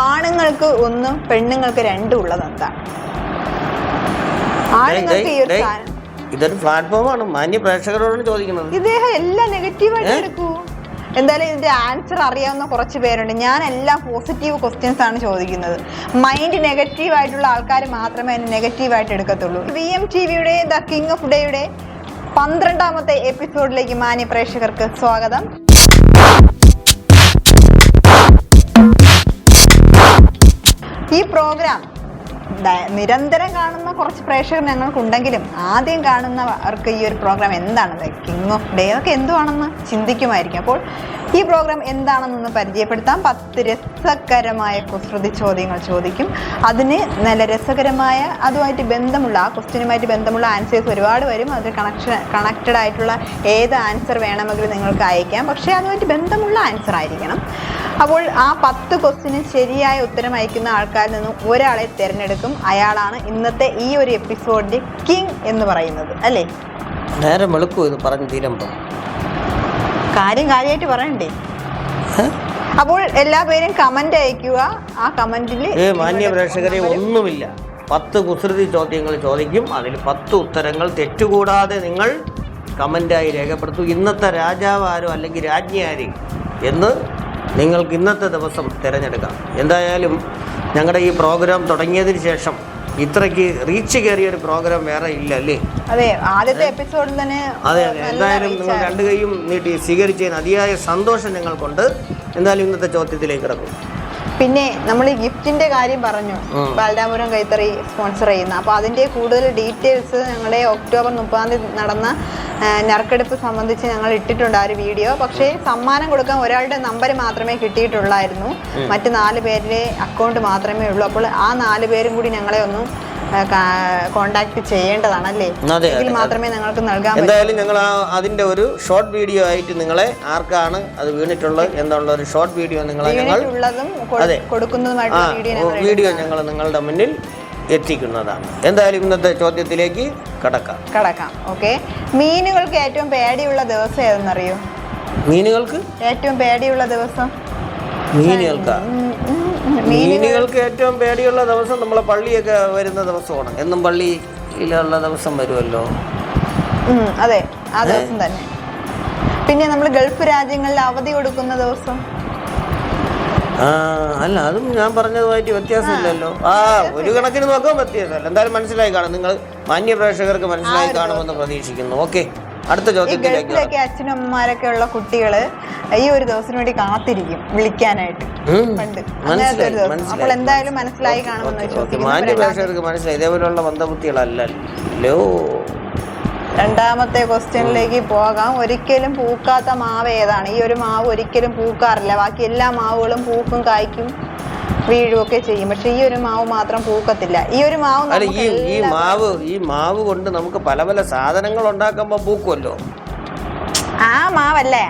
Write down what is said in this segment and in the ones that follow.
ആണുങ്ങൾക്ക് ഒന്നും പെണ്ണുങ്ങൾക്ക് രണ്ടും ഉള്ളത് എന്താണ് ആണുങ്ങൾക്ക് ഈ ഒരു സാധനം ഇതൊരു പ്ലാറ്റ്ഫോമാണ് മാന്യ പ്രേക്ഷകരോടാണ് ചോദിക്കുന്നത്. ഇദ്ദേഹം എല്ലാം നെഗറ്റീവായിട്ട് എടുക്കൂ. എന്തായാലും ഇതിന്റെ ആൻസർ അറിയാവുന്ന കുറച്ച് പേരുണ്ട്. ഞാൻ എല്ലാം പോസിറ്റീവ് ക്വസ്റ്റ്യൻസ് ആണ് ചോദിക്കുന്നത്. മൈൻഡ് നെഗറ്റീവ് ആയിട്ടുള്ള ആൾക്കാർ മാത്രമേ അതിന് നെഗറ്റീവ് ആയിട്ട് എടുക്കത്തുള്ളൂ. വി എം ടി വിയുടെ ദ കിങ് ഓഫ് ഡേയുടെ പന്ത്രണ്ടാമത്തെ എപ്പിസോഡിലേക്ക് മാന്യ പ്രേക്ഷകർക്ക് സ്വാഗതം. ഈ പ്രോഗ്രാം നിരന്തരം കാണുന്ന കുറച്ച് പ്രേക്ഷകർ ഞങ്ങൾക്കുണ്ടെങ്കിലും ആദ്യം കാണുന്നവർക്ക് ഈ ഒരു പ്രോഗ്രാം എന്താണ് കിങ് ഓഫ് ഡേ അതൊക്കെ എന്തുവാണെന്ന് ചിന്തിക്കുമായിരിക്കും. അപ്പോൾ ഈ പ്രോഗ്രാം എന്താണെന്നൊന്ന് പരിചയപ്പെടുത്താം. പത്ത് രസകരമായ കുസൃതി ചോദ്യങ്ങൾ ചോദിക്കും. അതിന് നല്ല രസകരമായ അതുമായിട്ട് ബന്ധമുള്ള ആ ക്വസ്റ്റ്യനുമായിട്ട് ബന്ധമുള്ള ആൻസേഴ്സ് ഒരുപാട് വരും. അത് കണക്ഷൻ കണക്റ്റഡ് ആയിട്ടുള്ള ഏത് ആൻസർ വേണമെങ്കിലും നിങ്ങൾക്ക് അയക്കാം. പക്ഷേ അതുമായിട്ട് ബന്ധമുള്ള ആൻസർ ആയിരിക്കണം. അപ്പോൾ ആ പത്ത് ക്വസ്റ്റിന് ശരിയായ ഉത്തരം അയക്കുന്ന ആൾക്കാരിൽ നിന്നും ഒരാളെ തിരഞ്ഞെടുക്കും. അയാളാണ് ഇന്നത്തെ ഈ ഒരു എപ്പിസോഡിന്റെ കിങ് എന്ന് പറയുന്നത്. അല്ലേ? നേരം വെളുക്കൂ ഇത് പറഞ്ഞു തീരുമ്പോ. കാര്യം കാര്യമായിട്ട് പറയണ്ടേ? അപ്പോൾ എല്ലാ പേരും കമന്റ് അയക്കുക. ആ കമന്റിൽ മാന്യ പ്രേക്ഷകരെ ഒന്നുമില്ല. പത്ത് കുസൃതി ചോദ്യങ്ങൾ ചോദിക്കും. അതിൽ പത്ത് ഉത്തരങ്ങൾ തെറ്റുകൂടാതെ നിങ്ങൾ കമന്റായി രേഖപ്പെടുത്തും. ഇന്നത്തെ രാജാവ് ആരോ അല്ലെങ്കിൽ രാജ്ഞി ആര് എന്ന് നിങ്ങൾക്ക് ഇന്നത്തെ ദിവസം തിരഞ്ഞെടുക്കാം. എന്തായാലും ഞങ്ങളുടെ ഈ പ്രോഗ്രാം തുടങ്ങിയതിന് ശേഷം ഇത്രയ്ക്ക് റീച്ച് കയറിയ ഒരു പ്രോഗ്രാം വേറെ ഇല്ല അല്ലേ അതെ ആദ്യത്തെ എപ്പിസോഡിൽ തന്നെ അതെ അതെ. എന്തായാലും നിങ്ങൾ. രണ്ടു കൈയും നീട്ടി സ്വീകരിച്ചതിന് അതിയായ സന്തോഷം ഞങ്ങൾക്കുണ്ട്. എന്തായാലും ഇന്നത്തെ ചോദ്യത്തിലേക്ക് കിടക്കും പിന്നെ നമ്മൾ ഈ ഗിഫ്റ്റിന്റെ കാര്യം പറഞ്ഞു. ബാലരാമപുരം കൈത്തറി സ്പോൺസർ ചെയ്യുന്ന. അപ്പോൾ അതിന്റെ കൂടുതൽ ഡീറ്റെയിൽസ് ഞങ്ങളെ ഒക്ടോബർ മുപ്പതാം തീയതി നടന്ന നറുക്കെടുപ്പ് സംബന്ധിച്ച് ഞങ്ങൾ ഇട്ടിട്ടുണ്ട് ആ ഒരു വീഡിയോ പക്ഷേ സമ്മാനം കൊടുക്കാൻ ഒരാളുടെ നമ്പർ മാത്രമേ കിട്ടിയിട്ടുള്ളായിരുന്നു. മറ്റ് നാല് പേരുടെ അക്കൗണ്ട് മാത്രമേ ഉള്ളൂ. അപ്പോൾ ആ നാല് പേരും കൂടി ഞങ്ങളെ ഒന്ന് കോണ്ടാക്ട് ചെയ്യേണ്ടതാണല്ലേ? എങ്കിൽ മാത്രമേ നിങ്ങൾക്ക് നൽകാൻ എന്തായാലും ഞങ്ങൾ അതിന്റെ ഒരു ഷോർട്ട് വീഡിയോ ആയിട്ട് നിങ്ങളെ ആർക്കാണ് അത് വീണിട്ടുള്ളത് എന്നുള്ള ഒരു ഷോർട്ട് വീഡിയോ നിങ്ങളെ ഞങ്ങൾ വീഡിയോ ഞങ്ങൾ നിങ്ങളുടെ മുന്നിൽ എത്തിക്കുന്നതാണ്. എന്തായാലും ഇന്നത്തെ ചോദ്യത്തിലേക്ക് കടക്കാം. കടക്കാം ഓക്കെ. മീനുകൾക്ക് ഏറ്റവും പേടിയുള്ള ദിവസം ഏതെന്നറിയോ? മീനുകൾക്ക്? ഏറ്റവും പേടിയുള്ള ദിവസം? മീനുകൾക്കാ? മീനുകൾക്ക് ഏറ്റവും പേടിയുള്ള ദിവസം നമ്മളെ പള്ളിയൊക്കെ വരുന്ന ദിവസമാണ്. എന്നും പള്ളിയിലുള്ള ദിവസം വരുമല്ലോ. അതെ. ആ ദിവസം തന്നെ. പിന്നെ നമ്മൾ ഗൾഫ് രാജ്യങ്ങളിൽ അവധി കൊടുക്കുന്ന ദിവസം? അല്ല അതും ഞാൻ പറഞ്ഞതുമായിട്ട് വ്യത്യാസമില്ലല്ലോ. ആ ഒരു കണക്കിന് നോക്കാൻ വ്യത്യാസമല്ല എന്തായാലും മനസ്സിലായി കാണും. നിങ്ങൾ മാന്യ പ്രേക്ഷകർക്ക് മനസ്സിലായി കാണുമെന്ന് പ്രതീക്ഷിക്കുന്നു. ഓക്കെ. അടുത്ത ഈ ചോദ്യത്തിലേക്ക് ഗൾഫിലൊക്കെ അച്ഛനും അമ്മമാരൊക്കെ ഉള്ള കുട്ടികൾ ഈ ഒരു ദിവസത്തിന് വേണ്ടി കാത്തിരിക്കും വിളിക്കാനായിട്ട്. പണ്ട്. അങ്ങനത്തെ ഒരു ദിവസം. അപ്പോൾ എന്തായാലും മനസ്സിലായി കാണുമെന്ന് വിശ്വസിക്കുന്നു. മനസ്സിലായി. ഇതേപോലെയുള്ള രണ്ടാമത്തെ ക്വസ്റ്റ്യനിലേക്ക് പോകാം. ഒരിക്കലും പൂക്കാത്ത മാവ് ഏതാണ് ഈ ഒരു മാവ് ഒരിക്കലും പൂക്കാറില്ല. ബാക്കി എല്ലാ മാവുകളും പൂക്കും കായ്ക്കും. വീഴുമൊക്കെ ചെയ്യും. പക്ഷെ ഈ ഒരു മാവ് മാത്രം പൂക്കത്തില്ല. ഈ ഒരു മാവ് അല്ല ഈ ഈ മാവ് ഈ മാവ് കൊണ്ട് നമുക്ക് പല പല സാധനങ്ങൾ ഉണ്ടാക്കുമ്പോൾ പൂക്കുമല്ലോ ആ മാവല്ലേ?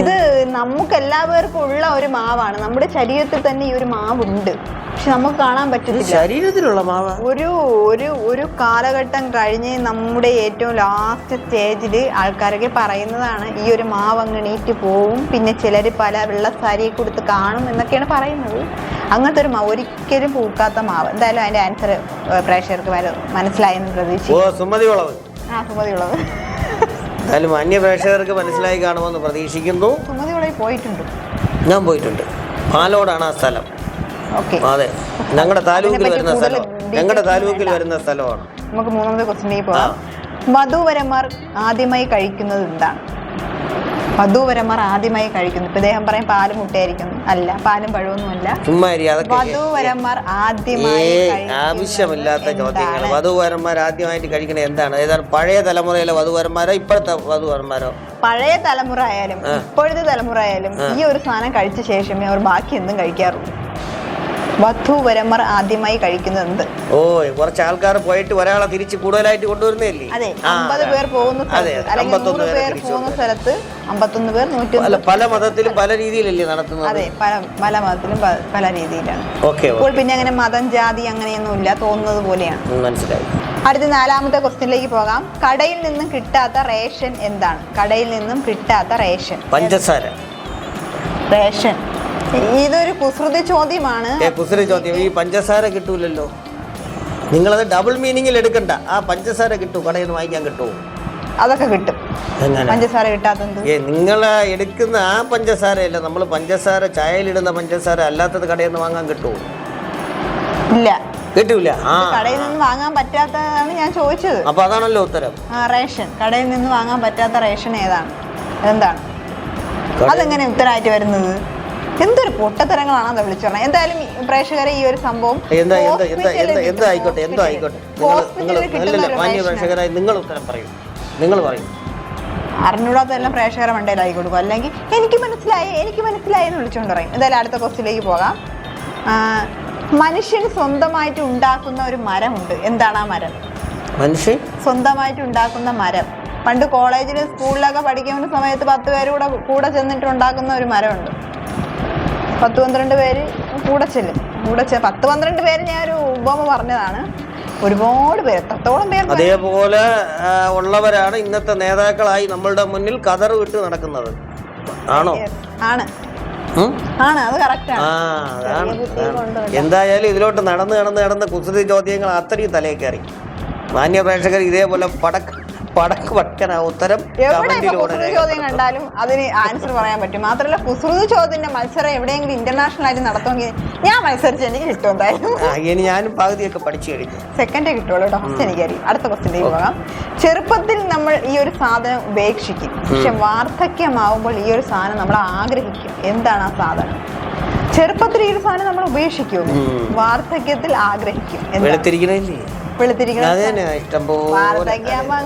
ഇത് നമുക്ക് എല്ലാവർക്കും ഉള്ള ഒരു മാവാണ്. നമ്മുടെ ശരീരത്തിൽ തന്നെ ഈ ഒരു മാവുണ്ട്. പക്ഷെ നമുക്ക് കാണാൻ പറ്റുന്നില്ല ശരീരത്തിലുള്ള മാവ്? ഒരു ഒരു ഒരു കാലഘട്ടം കഴിഞ്ഞ് നമ്മുടെ ഏറ്റവും ലാസ്റ്റ് സ്റ്റേജിൽ ആൾക്കാരൊക്കെ പറയുന്നതാണ് ഈ ഒരു മാവ് അങ്ങ് എണീറ്റ് പോവും. പിന്നെ ചിലർ പല വെള്ളസാരിയെ കൊടുത്ത് കാണും എന്നൊക്കെയാണ് പറയുന്നത്. അങ്ങനത്തെ ഒരു മാവ് ഒരിക്കലും പൂക്കാത്ത മാവ്. എന്തായാലും അതിന്റെ ആൻസർ പ്രേക്ഷകർക്ക് മനസ്സിലായെന്ന് ഓ പ്രതീക്ഷിക്കും സുമതി വളവ് ആ മാന്യ പ്രേക്ഷകർക്ക് മനസ്സിലായി കാണുമെന്ന് പ്രതീക്ഷിക്കുന്നു. പോയിട്ടുണ്ട്. ഞാൻ പോയിട്ടുണ്ട്. പാലോടാണ് ആ സ്ഥലം. അതെ. ഞങ്ങളുടെ താലൂക്കിൽ വരുന്ന സ്ഥലം. ഞങ്ങളുടെ താലൂക്കിൽ വരുന്ന സ്ഥലമാണ്. നമുക്ക് മൂന്നാമത്തെ ക്വസ്റ്റിനേക്ക് പോകാം. വധുവരന്മാർ ആദ്യമായി കഴിക്കുന്നത് എന്താണ്? വധൂവരന്മാർ ആദ്യമായി കഴിക്കുന്നു. ഇപ്പൊ ഇദ്ദേഹം പറയും പാലും മുട്ടയായിരിക്കുന്നു. അല്ല പാലും പഴമൊന്നുമല്ല വധൂവരന്മാർ ആദ്യമായി കഴിക്കുന്നത് ആവശ്യമില്ലാത്ത ചോദ്യങ്ങൾ? വധുവരന്മാർ ആദ്യമായിട്ട് കഴിക്കണത് എന്താണ്? ഏതാണ് പഴയ തലമുറയിലെ വധുവരന്മാരോ ഇപ്പോഴത്തെ വധുവരന്മാരോ? പഴയ തലമുറ ആയാലും ഇപ്പോഴത്തെ തലമുറ ആയാലും ഈ ഒരു സാധനം കഴിച്ച ശേഷമേ അവർ ബാക്കി എന്തും കഴിക്കാറുള്ളൂ. വധൂവരന്മാർ ആദ്യമായി കഴിക്കുന്നുണ്ട് എന്ത് ഓ കുറച്ച് ആൾക്കാർ പോയിട്ട് ഒരാളെ തിരിച്ച് കൂടുതലായിട്ട് കൊണ്ടുവരുന്നില്ലേ അതെ അമ്പത്. പേർ പോകുന്ന അല്ലെങ്കിൽ നൂറ് പേർ പോകുന്ന സ്ഥലത്ത് അമ്പത്തൊന്ന് പേർ നൂറ്റി പല മതത്തിലും പല രീതിയിലല്ലേ നടത്തുന്നത്? അതെ പല പല മതത്തിലും പല രീതിയിലാണ്. ഓക്കെ ഇപ്പോൾ പിന്നെ അങ്ങനെ മതം ജാതി അങ്ങനെയൊന്നും ഇല്ല തോന്നുന്നത് പോലെയാണ്. മനസ്സിലായി. അടുത്ത നാലാമത്തെ ക്വസ്റ്റ്യനിലേക്ക് പോകാം. കടയിൽ നിന്നും കിട്ടാത്ത റേഷൻ എന്താണ്? കടയിൽ നിന്നും കിട്ടാത്ത റേഷൻ. പഞ്ചസാര. റേഷൻ. ഇതൊരു കുസൃതി ചോദ്യമാണ്. ഏ കുസൃതി ചോദ്യം. ഈ പഞ്ചസാര കിട്ടൂലല്ലോ. നിങ്ങളത് ഡബിൾ മീനിങ്ങിൽ എടുക്കണ്ട. ആ പഞ്ചസാര കിട്ടും. കടയിൽ നിന്ന് വാങ്ങിക്കാൻ കിട്ടുമോ അതൊക്കെ കിട്ടും. പഞ്ചസാര കിട്ടാത്തത് ഏ നിങ്ങൾ എടുക്കുന്ന ആ പഞ്ചസാരയല്ല. നമ്മൾ പഞ്ചസാര ചായയിലിടുന്ന പഞ്ചസാര അല്ലാത്തത് കടയിൽ നിന്ന് വാങ്ങാൻ കിട്ടുമോ ഇല്ല. കിട്ടൂല. കടയിൽ നിന്ന് വാങ്ങാൻ പറ്റാത്തതാണ് ഞാൻ ചോദിച്ചത്. അപ്പൊ അതാണല്ലോ ഉത്തരം. റേഷൻ. കടയിൽ നിന്ന് വാങ്ങാൻ പറ്റാത്ത റേഷൻ ഏതാണ്? എന്താണ്? അതെങ്ങനെ ഉത്തരമായിട്ട് വരുന്നത്? എന്തൊരു പൊട്ടത്തരങ്ങളാണ് അത് വിളിച്ചു പറഞ്ഞത്. എന്തായാലും പ്രേക്ഷകരെ ഈ ഒരു സംഭവം എന്താ എന്താ എന്താ എന്താ എന്താ ആയിക്കോട്ടെ എന്തോ ആയിക്കോട്ടെ. നിങ്ങൾ നിങ്ങൾ അല്ലല്ല ഒരു മാന്യ റേഷനാണ്. പ്രേക്ഷകരായി നിങ്ങൾ ഉത്തരം പറയൂ. നിങ്ങൾ പറയൂ. അറിഞ്ഞൂടാത്തതെല്ലാം പ്രേക്ഷകരെ മണ്ടയിലായി കൊടുക്കും. അല്ലെങ്കിൽ എനിക്ക് മനസ്സിലായി എനിക്ക് മനസ്സിലായി എന്ന് വിളിച്ചുകൊണ്ട് പറയും. എന്തായാലും അടുത്ത ക്വസ്റ്റിലേക്ക് പോകാം. മനുഷ്യൻ സ്വന്തമായിട്ട് ഉണ്ടാക്കുന്ന ഒരു മരമുണ്ട്. എന്താണ് ആ മരം? മനുഷ്യൻ? സ്വന്തമായിട്ട് ഉണ്ടാക്കുന്ന മരം. പണ്ട് കോളേജിൽ സ്കൂളിലൊക്കെ പഠിക്കുന്ന സമയത്ത് പത്ത് പേര് കൂടെ കൂടെ ചെന്നിട്ട് ഉണ്ടാക്കുന്ന ഒരു മരമുണ്ട്. പത്ത് പന്ത്രണ്ട് പേര് കൂടെ ചെല്ലും. കൂടെ ചെ പത്ത് പന്ത്രണ്ട് പേര് ഞാൻ ഒരു ഉപമ പറഞ്ഞതാണ്. ഒരുപാട് പേര് എത്രത്തോളം പേർ അതേപോലെ ഉള്ളവരാണ് ഇന്നത്തെ നേതാക്കളായി നമ്മളുടെ മുന്നിൽ കതർ വിട്ട് നടക്കുന്നത്. ആണോ? ആണ്. എന്തായാലും ഇതിലോട്ട് നടന്ന് നടന്ന് നടന്ന് കുസൃതി ചോദ്യങ്ങൾ അത്രയും തലയിൽ കയറി. മാന്യ പ്രേക്ഷകർ ഇതേപോലെ പടക്ക് പടക്ക് പടക്കന ഉത്തരം എവിടെ ഇപ്പൊ കുസൃതി ചോദ്യം കണ്ടാലും അതിന് ആൻസർ പറയാൻ പറ്റും. മാത്രമല്ല കുസൃതി ചോദ്യത്തിന്റെ മത്സരം എവിടെയെങ്കിലും ഇന്റർനാഷണൽ ആയിട്ട് നടത്തുമെങ്കിൽ ഞാൻ മത്സരിച്ച് എനിക്ക് കിട്ടും എന്തായാലും ഇനി ഞാനും പകുതിയൊക്കെ പഠിച്ചു കഴിഞ്ഞു. സെക്കൻഡേ കിട്ടുള്ളൂ കേട്ടോ. ഫസ്റ്റ് എനിക്കറിയാം അടുത്ത ക്വസ്റ്റിലേക്ക് പോകാം. ചെറുപ്പത്തിൽ നമ്മൾ ഈ ഒരു സാധനം ഉപേക്ഷിക്കും. പക്ഷെ വാർദ്ധക്യമാവുമ്പോൾ ഈ ഒരു സാധനം നമ്മൾ ആഗ്രഹിക്കും. എന്താണ് ആ സാധനം? ചെറുപ്പത്തിൽ ഈ ഒരു സാധനം നമ്മൾ ഉപേക്ഷിക്കും വാർദ്ധക്യത്തിൽ ആഗ്രഹിക്കും. എന്താണ്?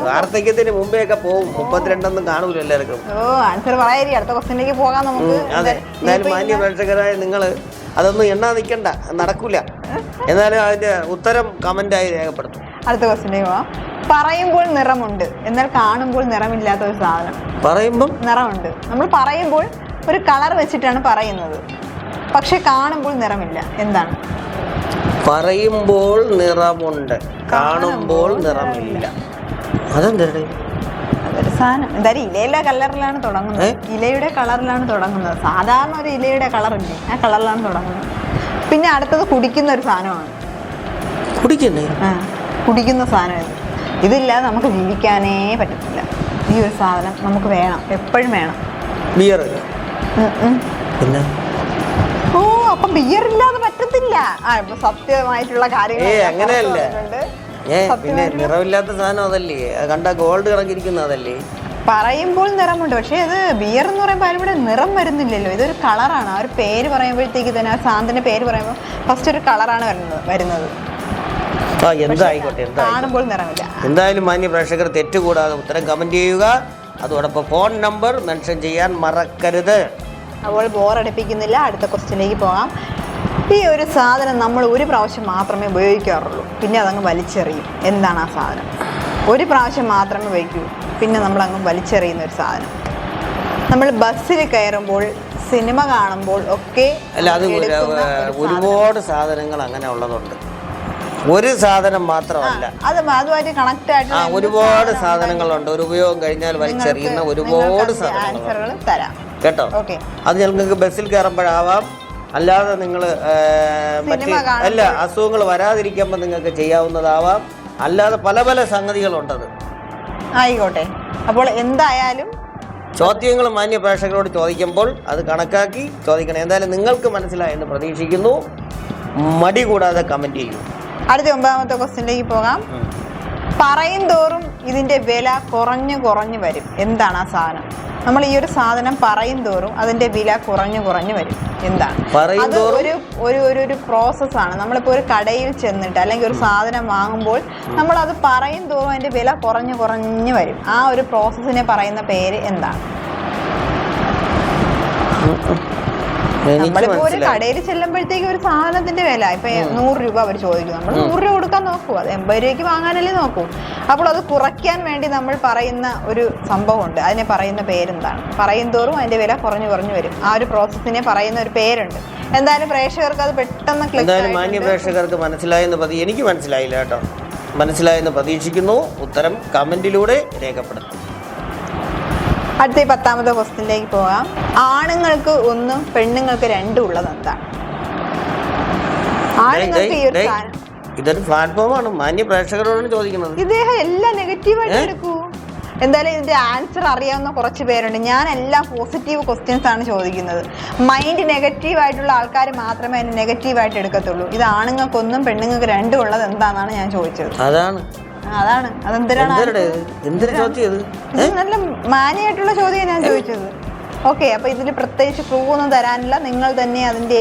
വാർദ്ധക്യത്തിന് മുമ്പേ ഒക്കെ പോകും. മുപ്പത്തിരണ്ടൊന്നും കാണൂല എല്ലാവർക്കും. ഓ ആൻസർ പറയായിരിക്കും അടുത്ത പോകാം നമുക്ക്. അതെ. എന്നാലും മാന്യ പ്രേക്ഷകരായ നിങ്ങൾ അതൊന്നും എണ്ണാ നിൽക്കണ്ട നടക്കൂല. എന്നാലും അതിന്റെ ഉത്തരം കമന്റായി രേഖപ്പെടുത്തും. അടുത്ത ക്വസ്റ്റിലേക്ക് പോവാം. പറയുമ്പോൾ നിറമുണ്ട്. എന്നാൽ കാണുമ്പോൾ നിറമില്ലാത്ത ഒരു സാധനം. പറയുമ്പോൾ നിറമുണ്ട്. നമ്മൾ പറയുമ്പോൾ ഒരു കളർ വെച്ചിട്ടാണ് പറയുന്നത്. പക്ഷെ കാണുമ്പോൾ നിറമില്ല. എന്താണ്? പറയുമ്പോൾ നിറമുണ്ട് കാണുമ്പോൾ നിറമില്ല. അതെന്താ അതൊരു സാധനം. എന്തായാലും ഇലയിലെ കളറിലാണ് തുടങ്ങുന്നത്. ഇലയുടെ കളറിലാണ് തുടങ്ങുന്നത്. സാധാരണ ഒരു ഇലയുടെ കളറില്ലേ ആ കളറിലാണ് തുടങ്ങുന്നത്. പിന്നെ അടുത്തത് കുടിക്കുന്ന ഒരു സാധനമാണ്. കുടിക്കുന്നേ? ആ, കുടിക്കുന്ന സാധനം ഇത്. ഇതില്ലാതെ നമുക്ക് ജീവിക്കാനേ പറ്റത്തില്ല. ഈ ഒരു സാധനം നമുക്ക് വേണം. എപ്പോഴും വേണം. ബിയർ. പിന്നെ? ബിയർ ഇല്ലാതെ പറ്റത്തില്ല. ആ ഇപ്പൊ സത്യമായിട്ടുള്ള കാര്യങ്ങൾ ഏയ്, അങ്ങനെയല്ല. ഏ പിന്നെ നിറമില്ലാത്ത സാധനം അതല്ലേ? അത് കണ്ട ഗോൾഡ് കണക്കിരിക്കുന്ന അതല്ലേ? പറയുമ്പോൾ നിറമുണ്ട്. പക്ഷേ അത് ബിയർ എന്ന് പറയുമ്പോൾ അതിലൂടെ നിറം വരുന്നില്ലല്ലോ. ഇതൊരു കളറാണ് ആ ഒരു പേര് പറയുമ്പോഴത്തേക്ക് തന്നെ ആ സാധനത്തിന്റെ പേര് പറയുമ്പോൾ ഫസ്റ്റ് ഒരു കളറാണ് വരുന്നത് വരുന്നത്. കാണുമ്പോൾ നിറമില്ല. എന്തായാലും മാന്യ പ്രേക്ഷകർ തെറ്റുകൂടാതെ ഉത്തരം കമന്റ് ചെയ്യുക. അതോടൊപ്പം ഫോൺ നമ്പർ മെൻഷൻ ചെയ്യാൻ മറക്കരുത്. അപ്പോൾ ബോറടിപ്പിക്കുന്നില്ല അടുത്ത ക്വസ്റ്റ്യനിലേക്ക് പോകാം. ഈ ഒരു സാധനം നമ്മൾ ഒരു പ്രാവശ്യം മാത്രമേ ഉപയോഗിക്കാറുള്ളൂ. പിന്നെ അതങ്ങ് വലിച്ചെറിയും. എന്താണ് ആ സാധനം? ഒരു പ്രാവശ്യം മാത്രമേ ഉപയോഗിക്കൂ. പിന്നെ നമ്മൾ അങ്ങ് വലിച്ചെറിയുന്ന ഒരു സാധനം. നമ്മൾ ബസ്സിൽ കയറുമ്പോൾ സിനിമ കാണുമ്പോൾ ഒക്കെ അല്ല അത്. ഒരുപാട് സാധനങ്ങൾ അങ്ങനെ ഉള്ളതുണ്ട്. ഒരു സാധനം മാത്രമല്ല. അത് അതുമായിട്ട് കണക്ട് ആയിട്ട് ഒരുപാട് സാധനങ്ങളുണ്ട്. ഒരു ഉപയോഗം കഴിഞ്ഞാൽ വലിച്ചെറിയുന്ന ഒരുപാട് സാധനങ്ങൾ തരാം. കേട്ടോ? അത് നിങ്ങൾക്ക് ബസ്സിൽ കയറുമ്പോഴാവാം. അല്ലാതെ നിങ്ങൾ മറ്റ്. അല്ല അസുഖങ്ങൾ വരാതിരിക്കുമ്പോൾ നിങ്ങൾക്ക് ചെയ്യാവുന്നതാവാം. അല്ലാതെ പല പല സംഗതികളുണ്ടത്. ആയിക്കോട്ടെ. അപ്പോൾ എന്തായാലും ചോദ്യങ്ങൾ മാന്യ പ്രേക്ഷകരോട് ചോദിക്കുമ്പോൾ അത് കണക്കാക്കി ചോദിക്കണം. എന്തായാലും നിങ്ങൾക്ക് മനസ്സിലായെന്ന് പ്രതീക്ഷിക്കുന്നു. മടി കൂടാതെ കമന്റ് ചെയ്യൂ. അടുത്ത ഒമ്പതാമത്തെ ക്വസ്റ്റ്യനിലേക്ക് പോകാം. പറയും തോറും ഇതിന്റെ വില കുറഞ്ഞു കുറഞ്ഞു വരും. എന്താണ് ആ സാധനം? നമ്മൾ ഈ ഒരു സാധനം പറയും തോറും അതിന്റെ വില കുറഞ്ഞു കുറഞ്ഞു വരും. എന്താണ് അത് ഒരു ഒരു ഒരു ഒരു പ്രോസസ്സാണ് നമ്മളിപ്പോൾ ഒരു കടയിൽ ചെന്നിട്ട് അല്ലെങ്കിൽ ഒരു സാധനം വാങ്ങുമ്പോൾ നമ്മൾ അത് പറയും തോറും അതിന്റെ വില കുറഞ്ഞു കുറഞ്ഞു വരും. ആ ഒരു പ്രോസസ്സിനെ പറയുന്ന പേര് എന്താണ് നമ്മളിപ്പോ ഒരു കടയിൽ ചെല്ലുമ്പോഴത്തേക്ക് ഒരു സാധനത്തിന്റെ വില. ഇപ്പൊ നൂറ് രൂപ അവർ ചോദിക്കും. നമ്മൾ നൂറ് രൂപ കൊടുക്കാൻ നോക്കൂ. അത് എൺപത് രൂപയ്ക്ക് വാങ്ങാനല്ലേ നോക്കൂ. അപ്പോൾ അത് കുറയ്ക്കാൻ വേണ്ടി നമ്മൾ പറയുന്ന ഒരു സംഭവമുണ്ട്. അതിനെ പറയുന്ന പേരെന്താണ്? പറയും തോറും അതിന്റെ വില കുറഞ്ഞു കുറഞ്ഞു വരും. ആ ഒരു പ്രോസസ്സിനെ പറയുന്ന ഒരു പേരുണ്ട്. എന്തായാലും പ്രേക്ഷകർക്ക് അത് പെട്ടെന്ന് എന്തായാലും മാന്യ പ്രേക്ഷകർക്ക് മനസ്സിലായെന്ന് പതി എനിക്ക് മനസ്സിലായില്ല കേട്ടോ. മനസ്സിലായെന്ന് പ്രതീക്ഷിക്കുന്നു. ഉത്തരം കമന്റിലൂടെ രേഖപ്പെടുത്തും. അടുത്ത ഈ പത്താമത്തെ ക്വസ്റ്റിനിലേക്ക് പോകാം. ആണുങ്ങൾക്ക് ഒന്നും പെണ്ണുങ്ങൾക്ക് രണ്ടും ഉള്ളത് എന്താണ്? ആണുങ്ങൾക്ക് ഈ ഒരു സാധനം. ഇതൊരു പ്ലാറ്റ്ഫോമാണ് മാന്യ പ്രേക്ഷകരോടാണ് ചോദിക്കുന്നത്. ഇദ്ദേഹം എല്ലാം നെഗറ്റീവായിട്ട് എടുക്കൂ. എന്തായാലും ഇതിന്റെ ആൻസർ അറിയാവുന്ന കുറച്ച് പേരുണ്ട്. ഞാൻ എല്ലാം പോസിറ്റീവ് ക്വസ്റ്റ്യൻസ് ആണ് ചോദിക്കുന്നത്. മൈൻഡ് നെഗറ്റീവ് ആയിട്ടുള്ള ആൾക്കാർ മാത്രമേ അതിന് നെഗറ്റീവ് ആയിട്ട് എടുക്കത്തുള്ളൂ. ഇത് ആണുങ്ങൾക്കൊന്നും പെണ്ണുങ്ങൾക്ക് രണ്ടും ഉള്ളത് എന്താണെന്നാണ് ഞാൻ ചോദിച്ചത്. അതാണ്. അതാണ്. അതെന്തിനാണ് ചോദ്യം ഇത് ഇത് നല്ല മാന്യമായിട്ടുള്ള ചോദ്യം ഞാൻ ചോദിച്ചത്. ഓക്കെ അപ്പൊ ഇതിൽ പ്രത്യേകിച്ച് പ്രൂവ് ഒന്നും തരാനില്ല. നിങ്ങൾ തന്നെ അതിന്റെ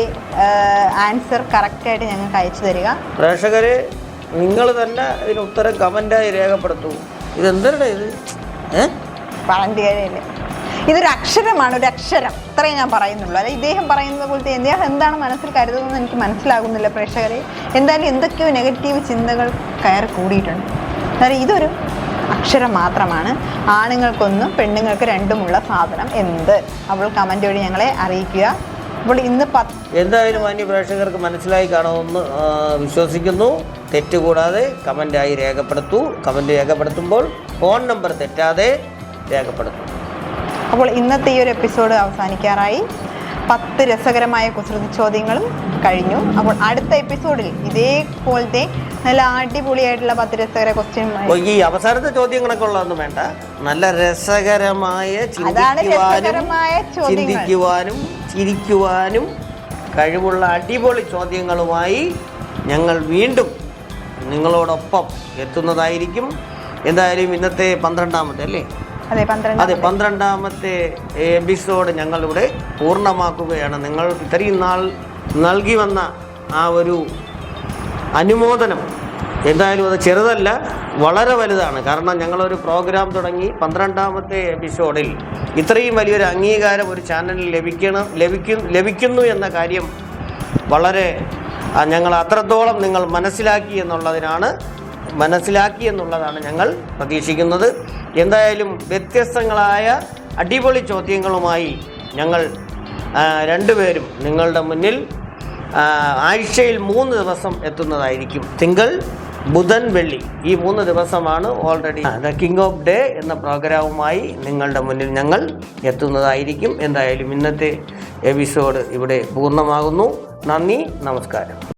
ആൻസർ കറക്റ്റായിട്ട് ഞങ്ങൾക്ക് അയച്ചു തരിക. പ്രേക്ഷകരെ നിങ്ങൾ തന്നെ ഇതിന് ഉത്തരം കമന്റായി രേഖപ്പെടുത്തൂ. ഇതെന്തരുടെ ഇത്? പറഞ്ഞു കഴിഞ്ഞില്ല ഇതൊരു അക്ഷരമാണ് ഒരു അക്ഷരം. അത്രേ ഞാൻ പറയുന്നുള്ളൂ. അല്ലെ ഇദ്ദേഹം പറയുന്നത് പോലത്തെ ഇദ്ദേഹം എന്താണ് മനസ്സിൽ കരുതുന്നതെന്ന് എനിക്ക് മനസ്സിലാകുന്നില്ല പ്രേക്ഷകരെ. എന്തായാലും എന്തൊക്കെയോ നെഗറ്റീവ് ചിന്തകൾ കയറി കൂടിയിട്ടുണ്ട്. അതായത് ഇതൊരു അക്ഷരം മാത്രമാണ്. ആണുങ്ങൾക്കൊന്നും പെണ്ണുങ്ങൾക്ക് രണ്ടുമുള്ള സാധനം എന്ത്? അവൾ കമന്റ് വഴി ഞങ്ങളെ അറിയിക്കുക. അപ്പോൾ ഇന്ന് പത്ത് എന്തായാലും മാന്യ പ്രേക്ഷകർക്ക് മനസ്സിലായി കാണുമെന്ന് വിശ്വസിക്കുന്നു വിശ്വസിക്കുന്നു. തെറ്റുകൂടാതെ കമന്റായി രേഖപ്പെടുത്തൂ. കമന്റ് രേഖപ്പെടുത്തുമ്പോൾ ഫോൺ നമ്പർ തെറ്റാതെ രേഖപ്പെടുത്തും. അപ്പോൾ ഇന്നത്തെ ഈ ഒരു എപ്പിസോഡ് അവസാനിക്കാറായി. പത്ത് രസകരമായ കുസൃതി ചോദ്യങ്ങളും കഴിഞ്ഞു. അപ്പോൾ അടുത്ത എപ്പിസോഡിൽ ഇതേപോലത്തെ നല്ല അടിപൊളിയായിട്ടുള്ള പത്ത് രസകര ക്വസ്റ്റ്യൻ ഈ അവസാനത്തെ ചോദ്യങ്ങളൊക്കെ ഉള്ളതൊന്നും വേണ്ട. നല്ല രസകരമായ ചിന്തിക്കുവാനും ചിരിക്കുവാനും കഴിവുള്ള അടിപൊളി ചോദ്യങ്ങളുമായി ഞങ്ങൾ വീണ്ടും നിങ്ങളോടൊപ്പം എത്തുന്നതായിരിക്കും. എന്തായാലും ഇന്നത്തെ പന്ത്രണ്ടാമത്തെ അല്ലേ? അതെ പന്ത്രണ്ട് അതെ പന്ത്രണ്ടാമത്തെ എപ്പിസോഡ് ഞങ്ങളിവിടെ പൂർണമാക്കുകയാണ്. നിങ്ങൾ ഇത്രയും നാൾ നൽകി വന്ന ആ ഒരു അനുമോദനം എന്തായാലും അത് ചെറുതല്ല വളരെ വലുതാണ്. കാരണം ഞങ്ങളൊരു പ്രോഗ്രാം തുടങ്ങി പന്ത്രണ്ടാമത്തെ എപ്പിസോഡിൽ ഇത്രയും വലിയൊരു അംഗീകാരം ഒരു ചാനലിൽ ലഭിക്കണം ലഭിക്കും ലഭിക്കുന്നു എന്ന കാര്യം വളരെ ഞങ്ങൾ അത്രത്തോളം നിങ്ങൾ മനസ്സിലാക്കി എന്നുള്ളതിനാണ് മനസ്സിലാക്കി എന്നുള്ളതാണ് ഞങ്ങൾ പ്രതീക്ഷിക്കുന്നത്. എന്തായാലും വ്യത്യസ്തങ്ങളായ അടിപൊളി ചോദ്യങ്ങളുമായി ഞങ്ങൾ രണ്ടുപേരും നിങ്ങളുടെ മുന്നിൽ ആഴ്ചയിൽ മൂന്ന് ദിവസം എത്തുന്നതായിരിക്കും. തിങ്കൾ ബുധൻ വെള്ളി. ഈ മൂന്ന് ദിവസമാണ് already the king of day എന്ന പ്രോഗ്രാമുമായി നിങ്ങളുടെ മുന്നിൽ ഞങ്ങൾ എത്തുന്നതായിരിക്കും. എന്തായാലും ഇന്നത്തെ എപ്പിസോഡ് ഇവിടെ പൂർണമാകുന്നു. നന്ദി നമസ്കാരം.